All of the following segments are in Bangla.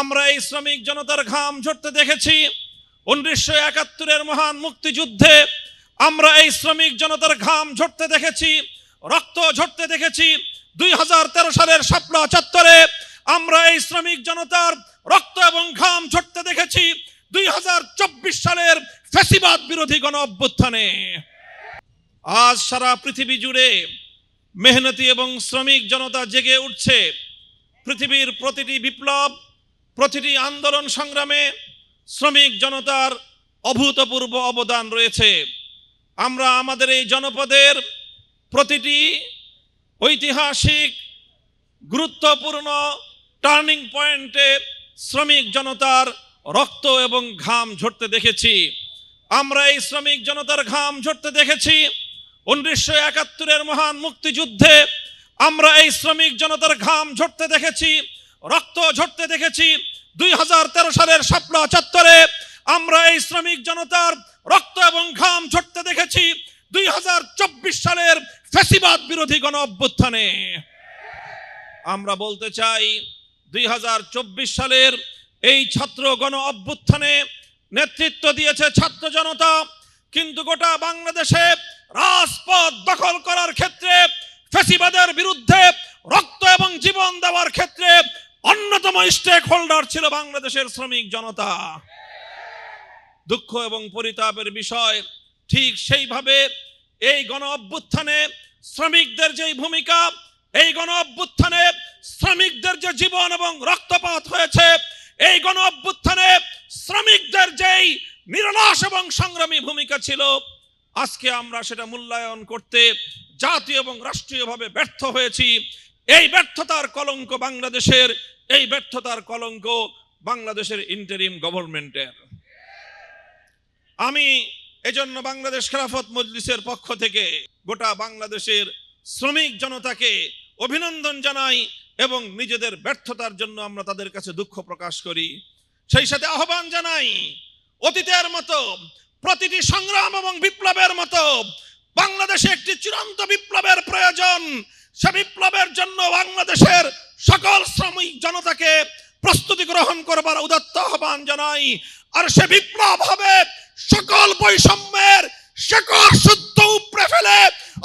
আমরা এই শ্রমিক জনতার ঘাম ঝরতে দেখেছি। উনিশশো একাত্তরের মহান মুক্তিযুদ্ধে আমরা এই শ্রমিক জনতার ঘাম ঝরতে দেখেছি, রক্ত ঝরতে দেখেছি। দুই হাজার তেরো সালের শাপলা চত্বরে আমরা এই শ্রমিক জনতার রক্ত এবং ঘাম ঝরতে দেখেছি। দুই হাজার চব্বিশ সালের ফ্যাসিবাদ বিরোধী গণ অভ্যুত্থানে আজ সারা পৃথিবী জুড়ে মেহনতি এবং শ্রমিক জনতা জেগে উঠছে। পৃথিবীর প্রতিটি বিপ্লব প্রতিটি আন্দোলন সংগ্রামে শ্রমিক জনতার অভূতপূর্ব অবদান রয়েছে। আমরা আমাদের এই জনপদের প্রতিটি ঐতিহাসিক, গুরুত্বপূর্ণ টার্নিং পয়েন্টে শ্রমিক জনতার রক্ত এবং ঘাম ঝরতে দেখেছি। আমরা এই শ্রমিক জনতার ঘাম ঝরতে দেখেছি। উনিশশো একাত্তরের মহান মুক্তিযুদ্ধে আমরা এই শ্রমিক জনতার ঘাম ঝরতে দেখেছি। রক্ত ঝরতে দেখেছি দুই হাজার তেরো সালের শাপলা চত্বরে। আমরা এই শ্রমিক জনতার রক্ত এবং ঘাম ঝরতে দেখেছি দুই হাজার চব্বিশ সালের ফেসিবাদ বিরোধী গণ অভ্যুত্থানে আমরা বলতে চাই দুই হাজার চব্বিশ সালের এই ছাত্র গণ অভ্যুত্থানে নেতৃত্ব দিয়েছে ছাত্র জনতা, কিন্তু গোটা বাংলাদেশে রাজপথ দখল করার ক্ষেত্রে ফেসিবাদের বিরুদ্ধে রক্ত এবং জীবন দেওয়ার ক্ষেত্রে স্টেক হোল্ডার ছিল বাংলাদেশের শ্রমিক জনতা। দুঃখ এবং পরিতাপের বিষয় ঠিক সেইভাবে এই গণ অভ্যুত্থানে শ্রমিকদের যেই ভূমিকা, এই গণ অভ্যুত্থানে শ্রমিকদের যে জীবন এবং রক্তপাত হয়েছে, এই গণ অভ্যুত্থানে শ্রমিকদের যেই নিরলাস এবং সংগ্রামী ভূমিকা ছিল, আজকে আমরা সেটা মূল্যায়ন করতে জাতীয় এবং রাষ্ট্রীয়ভাবে ব্যর্থ হয়েছি। এই ব্যর্থতার কলঙ্ক বাংলাদেশের এই ব্যর্থতার কলঙ্ক বাংলাদেশের ইন্টারিম গভর্নমেন্টের আমি এজন্য বাংলাদেশ খেলাফত মজলিসের পক্ষ থেকে গোটা বাংলাদেশের শ্রমিক জনতাকে অভিনন্দন জানাই এবং নিজেদের ব্যর্থতার জন্য আমরা তাদের কাছে দুঃখ প্রকাশ করি। সেই সাথে আহ্বান জানাই, অতীতের মতো প্রতিটি সংগ্রাম এবং বিপ্লবের মতো বাংলাদেশে একটি চূড়ান্ত বিপ্লবের প্রয়োজন সে বিপ্লবের জন্য বাংলাদেশের সকল শ্রমিক জনতাকে প্রস্তুতি গ্রহণ করবার উদাত্ত আহ্বান জানাই। আর সে বিপ্লব হবে সকল বৈষম্যের শেকড় শুদ্ধ উপড়ে ফেলে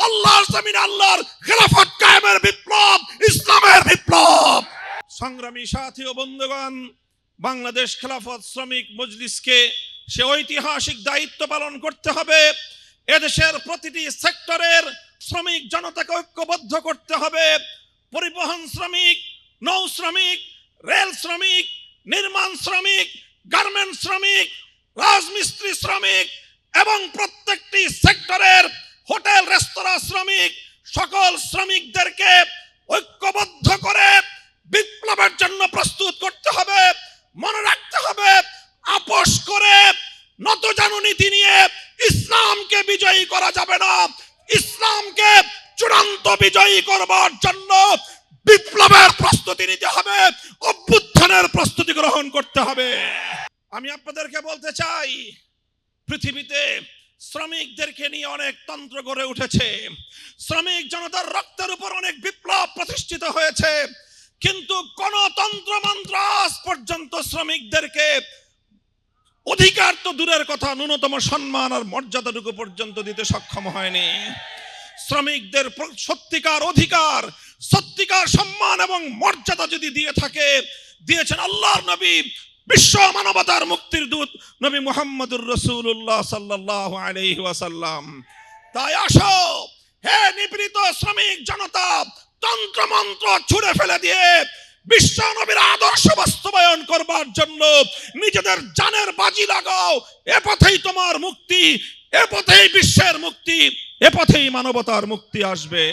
আল্লাহর জমিন, আল্লাহর খেলাফত কায়েমের বিপ্লব, ইসলামের বিপ্লব। সংগ্রামী সাথী ও বন্ধুগণ, বাংলাদেশ খেলাফত শ্রমিক মজলিসকে সে ঐতিহাসিক দায়িত্ব পালন করতে হবে। এদেশের প্রতিটি সেক্টরের শ্রমিক জনতাকে ঐক্যবদ্ধ করতে হবে। পরিবহন শ্রমিক, নৌ শ্রমিক, রেল শ্রমিক, নির্মাণ শ্রমিক, গার্মেন্ট শ্রমিক, রাজমিস্ত্রি শ্রমিক এবং প্রত্যেকটি সেক্টরের হোটেল, রেস্তোরাঁ শ্রমিক সকল শ্রমিকদেরকে ঐক্যবদ্ধ করে বিপ্লবের জন্য প্রস্তুত করতে হবে, মনে রাখতে হবে, আপোষ করে নতজানু নীতি নিয়ে ইসলামকে বিজয়ী করা যাবে না। ইসলামকে চূড়ান্ত বিজয়ী করবার জন্য বিপ্লবের প্রস্তুতি নিতে হবে, অভ্যুত্থানের প্রস্তুতি গ্রহণ করতে হবে। আমি আপনাদেরকে বলতে চাই, পৃথিবীতে শ্রমিকদেরকে নিয়ে অনেক তন্ত্র গড়ে উঠেছে। শ্রমিক জনতার রক্তের উপর অনেক বিপ্লব প্রতিষ্ঠিত হয়েছে, কিন্তু কোন তন্ত্র মন্ত্র পর্যন্ত শ্রমিকদেরকে অধিকার তো দূরের কথা, ন্যূনতম সম্মান আর মর্যাদাটুকু পর্যন্ত দিতে সক্ষম হয়নি। শ্রমিকদের সত্যিকার অধিকার, সত্যিকার সম্মান এবং মর্যাদা যদি দিয়ে থাকে, দিয়েছেন আল্লাহর নবী, বিশ্ব মানবতার মুক্তির দূত নবী মুহাম্মদুর রসুল্লাহ সাল্লাহ আলাইহি ওয়াসাল্লাম। তাই আসো, হে নিপীড়িত শ্রমিক জনতা তন্ত্র মন্ত্র ছুড়ে ফেলে দিয়ে বিশ্ব নবীর আদর্শ বাস্তবায়ন করবার জন্য নিজেদের জানের বাজি লাগাও। এ পথেই তোমার মুক্তি, এ পথেই বিশ্বের মুক্তি, এ পথেই মানবতার মুক্তি আসবে।